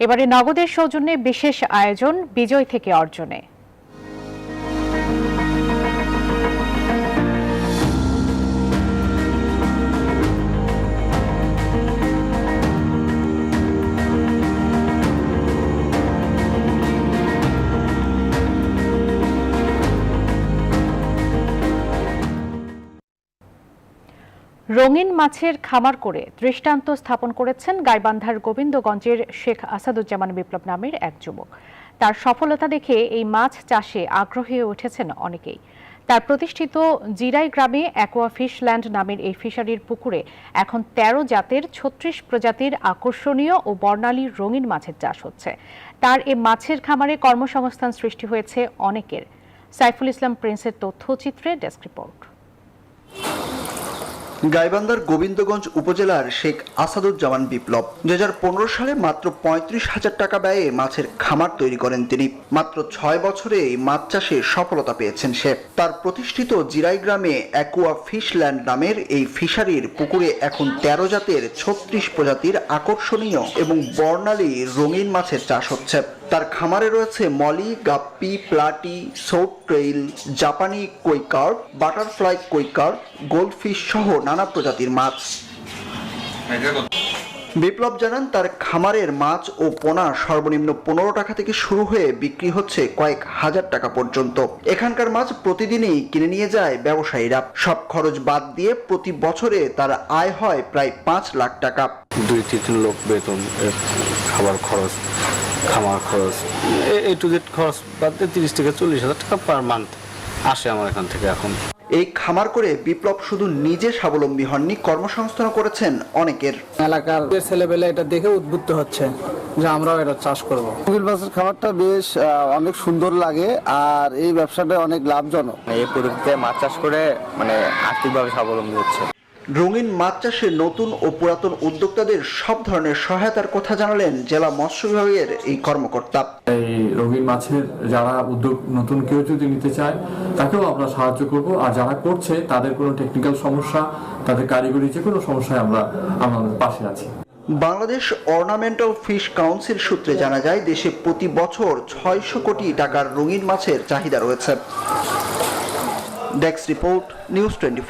এবারে নগদের সৌজন্যে বিশেষ আয়োজন বিজয় থেকে অর্জনে। রঙিন মাছের খামার করে দৃষ্টান্ত স্থাপন করেছেন গাইবান্ধার গোবিন্দগঞ্জের শেখ আসাদুজ্জামান বিপ্লব নামের এক যুবক। তার সফলতা দেখে এই মাছ চাষে আগ্রহী হয়ে উঠেছেন অনেকেই। তার প্রতিষ্ঠিত জিরাই গ্রামে অ্যাকোয়া ফিশল্যান্ড নামের এই ফিশারির পুকুরে এখন তেরো জাতের ছত্রিশ প্রজাতির আকর্ষণীয় ও বর্ণালী রঙিন মাছের চাষ হচ্ছে। তার এ মাছের খামারে কর্মসংস্থান সৃষ্টি হয়েছে অনেকের। সাইফুল ইসলাম প্রিন্সের তথ্যচিত্রে ডেস্ক রিপোর্ট। গাইবান্ধার গোবিন্দগঞ্জ উপজেলার শেখ আসাদুজ্জামান বিপ্লব। দু হাজার পনেরো সালে মাত্র পঁয়ত্রিশ হাজার টাকা ব্যয়ে মাছের খামার তৈরি করেন তিনি। মাত্র ছয় বছরে মাছ চাষে সফলতা পেয়েছেন সে। তার প্রতিষ্ঠিত জিরাই গ্রামে অ্যাকুয়া ফিশল্যান্ড নামের এই ফিশারির পুকুরে এখন তেরো জাতের ছত্রিশ প্রজাতির আকর্ষণীয় এবং বর্ণালী রঙিন মাছের চাষ হচ্ছে। তার খামারে রয়েছে মলি, গাপ্পি, প্লাটি সোট ট্রেইল জাপানি কৈকার বাটারফ্লাই কৈকার গোল্ডফিশ সহ নানা প্রজাতির মাছ। বিপ্লব জানান, তার খামারের মাছ ও পোনা সর্বনিম্ন পনেরো টাকা থেকে শুরু হয়ে বিক্রি হচ্ছে কয়েক হাজার টাকা পর্যন্ত। এখানকার মাছ প্রতিদিনই কিনে নিয়ে যায় ব্যবসায়ীরা। সব খরচ বাদ দিয়ে প্রতি বছরে তার আয় হয় প্রায় পাঁচ লাখ টাকা। দুই তিন লোক বেতন খাবার খরচ, খামার খরচ, এ টু খরচ বাদ দিয়ে তিরিশ থেকে চল্লিশ হাজার টাকা পার মান্থ আসে আমার এখান থেকে এখন। এই খামার করে বিপ্লব শুধু নিজে স্বাবলম্বী হননি কর্মসংস্থান করেছেন অনেকের। এলাকার ছেলেবেলে এটা দেখে উদ্বুদ্ধ হচ্ছে যে আমরাও এটা চাষ করব। মুগিল মাছের খাবারটা বেশ অনেক সুন্দর লাগে আর এই ব্যবসাটা অনেক লাভজনক। এই পদ্ধতিতে মাছ চাষ করে মানে আর্থিকভাবে স্বাবলম্বী হচ্ছে। রঙিন মাছ চাষে নতুন ও পুরাতন উদ্যোক্তাদের সব ধরনের সহায়তার কথা জানালেন জেলা মৎস্য বিভাগের এই কর্মকর্তা। এই রঙিন মাছের যারা উদ্যোগ নতুন কেউ যদি নিতে চায় তাকেও আমরা সাহায্য করব। আর যারা করছে তাদের কোনো টেকনিক্যাল সমস্যা তাদের কারিগরি যে কোনো সমস্যায় আমরা আমাদের পাশে আছি। বাংলাদেশ অর্নামেন্টাল ফিশ কাউন্সিল সূত্রে জানা যায় দেশে প্রতি বছর ছয়শো কোটি টাকার রঙিন মাছের চাহিদা রয়েছে। Desk report news twenty